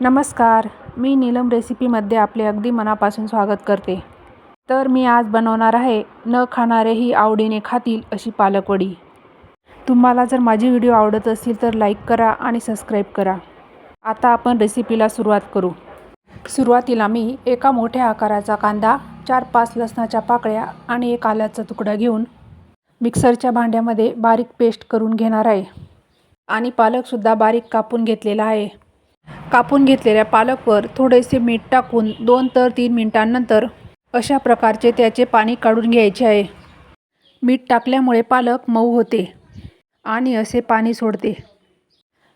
नमस्कार. मी नीलम रेसिपीमध्ये आपले अगदी मनापासून स्वागत करते. तर मी आज बनवणार आहे न खाणारेही आवडीने खातील अशी पालकवडी. तुम्हाला जर माझी व्हिडिओ आवडत असतील तर लाईक करा आणि सबस्क्राईब करा. आता आपण रेसिपीला सुरुवात करू. सुरुवातीला मी एका मोठ्या आकाराचा कांदा चार पाच लसणाच्या पाकळ्या आणि एक आल्याचा तुकडा घेऊन मिक्सरच्या भांड्यामध्ये बारीक पेस्ट करून घेणार आहे. आणि पालकसुद्धा बारीक कापून घेतलेला आहे. कापून घेतलेल्या पालकवर थोडेसे मीठ टाकून दोन तर तीन मिनिटांनंतर अशा प्रकारचे त्याचे पाणी काढून घ्यायचे आहे. मीठ टाकल्यामुळे पालक मऊ होते आणि असे पाणी सोडते.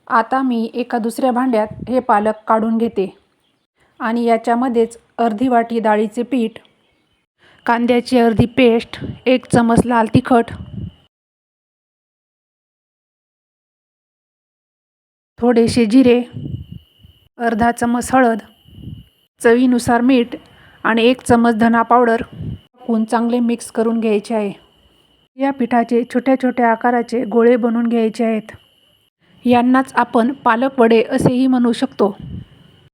आता मी एका दुसऱ्या भांड्यात हे पालक काढून घेते आणि याच्यामध्येच अर्धी वाटी डाळीचे पीठ कांद्याची अर्धी पेस्ट एक चमच लाल तिखट थोडेसे जिरे अर्धा चमच हळद चवीनुसार मीठ आणि एक चमच धना पावडर टाकून चांगले मिक्स करून घ्यायचे आहे. या पिठाचे छोट्या छोट्या आकाराचे गोळे बनवून घ्यायचे आहेत. यांनाच आपण पालक वडे असेही म्हणू शकतो.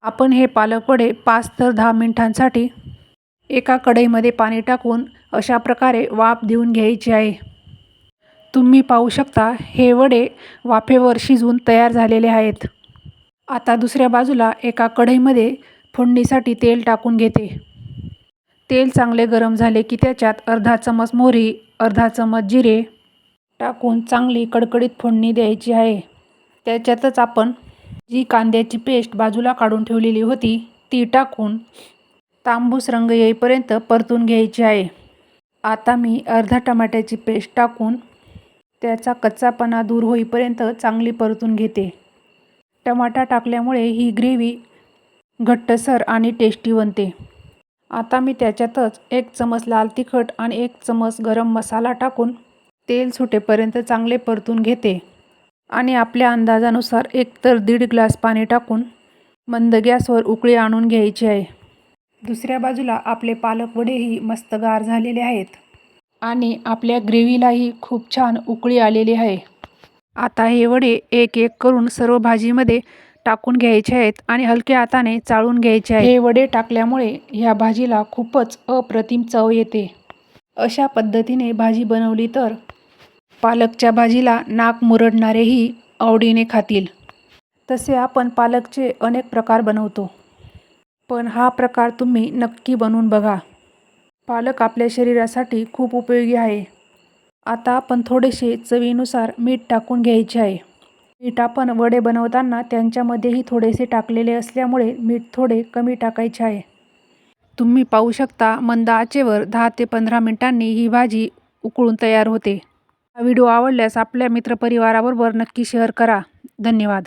आपण हे पालक वडे पाच तर दहा मिनिटांसाठी एका कढईमध्ये पाणी टाकून अशा प्रकारे वाफ देऊन घ्यायची आहे. तुम्ही पाहू शकता हे वडे वाफेवर शिजून तयार झालेले आहेत. आता दुसऱ्या बाजूला एका कढईमध्ये फोडणीसाठी तेल टाकून घेते. तेल चांगले गरम झाले की त्याच्यात अर्धा चमच मोहरी अर्धा चमच जिरे टाकून चांगली कडकडीत फोडणी द्यायची आहे. त्याच्यातच आपण जी कांद्याची पेस्ट बाजूला काढून ठेवलेली होती ती टाकून तांबूस रंग येईपर्यंत परतून घ्यायची आहे. आता मी अर्धा टमाट्याची पेस्ट टाकून त्याचा कच्चापणा दूर होईपर्यंत चांगली परतून घेते. टमाटा टाकल्यामुळे ही ग्रेव्ही घट्टसर आणि टेस्टी बनते. आता मी त्याच्यातच एक चमच लाल तिखट आणि एक चमच गरम मसाला टाकून तेल सुटेपर्यंत चांगले परतून घेते. आणि आपल्या अंदाजानुसार एक तर दीड ग्लास पाणी टाकून मंद गॅसवर उकळी आणून घ्यायची आहे. दुसऱ्या बाजूला आपले पालक वडेही मस्त गार झालेले आहेत. आणि आपल्या ग्रेव्हीलाही खूप छान उकळी आलेली आहे. आता हे वडे एक एक करून सर्व भाजीमध्ये टाकून घ्यायचे आहेत आणि हलक्या हाताने चाळून घ्यायचे आहे हे वडे टाकल्यामुळे ह्या भाजीला खूपच अप्रतिम चव येते. अशा पद्धतीने भाजी बनवली तर पालकच्या भाजीला नाक मुरडणारेही आवडीने खातील. तसे आपण पालकचे अनेक प्रकार बनवतो. पण हा प्रकार तुम्ही नक्की बनवून बघा. पालक आपल्या शरीरासाठी खूप उपयोगी आहे. आता आपण थोडेसे चवीनुसार मीठ टाकून घ्यायचे आहे. मीठ आपण वडे बनवताना त्यांच्यामध्येही थोडेसे टाकलेले असल्यामुळे मीठ थोडे कमी टाकायचे आहे. तुम्ही पाहू शकता मंद आचेवर दहा ते पंधरा मिनिटांनी ही भाजी उकळून तयार होते. हा व्हिडिओ आवडल्यास आपल्या मित्रपरिवाराबरोबर नक्की शेअर करा. धन्यवाद.